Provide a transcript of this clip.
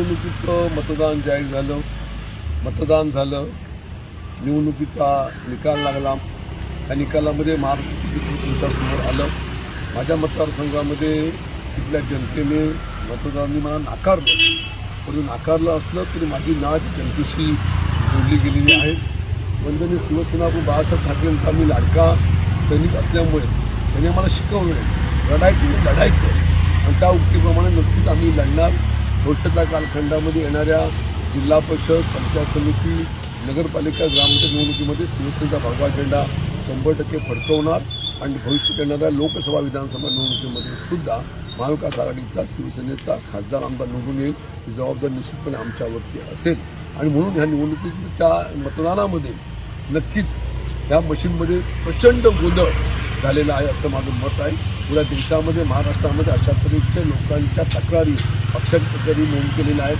निवडणुकीचं मतदान जाहीर झालं. मतदान झालं. निवडणुकीचा निकाल लागला. त्या निकालामध्ये महाराष्ट्र तुमच्यासमोर आलं. माझ्या मतदारसंघामध्ये तिथल्या जनतेने मतदारांनी मला नाकारलं. परंतु नाकारलं असलं तरी माझी नाच जनतेशी जोडली गेलेली आहे. वंदनीय शिवसेना बाळासाहेब ठाकरेंचा मी लाडका सैनिक असल्यामुळे त्यांनी आम्हाला शिकवलं लढायचं म्हणजे लढायचं. आणि त्या उक्तीप्रमाणे नक्कीच आम्ही भविष्यातल्या कालखंडामध्ये येणाऱ्या जिल्हा परिषद पंचायत समिती नगरपालिका ग्रामपंचायत निवडणुकीमध्ये शिवसेनेचा भगवा झेंडा शंभर टक्के फडकवणार आणि भविष्यात येणाऱ्या लोकसभा विधानसभा निवडणुकीमध्ये सुद्धा महाविकास आघाडीचा शिवसेनेचा खासदार आमदार निवडून येईल ही जबाबदारी निश्चितपणे आमच्यावरती असेल. आणि म्हणून ह्या निवडणुकीच्या मतदानामध्ये नक्कीच ह्या मशीनमध्ये प्रचंड गोंधळ झालेलं आहे असं माझं मत आहे. पुऱ्या देशामध्ये महाराष्ट्रामध्ये अशा तऱ्हेच्या लोकांच्या तक्रारी पक्षाच्या तक्रारी नोंद केलेल्या आहेत.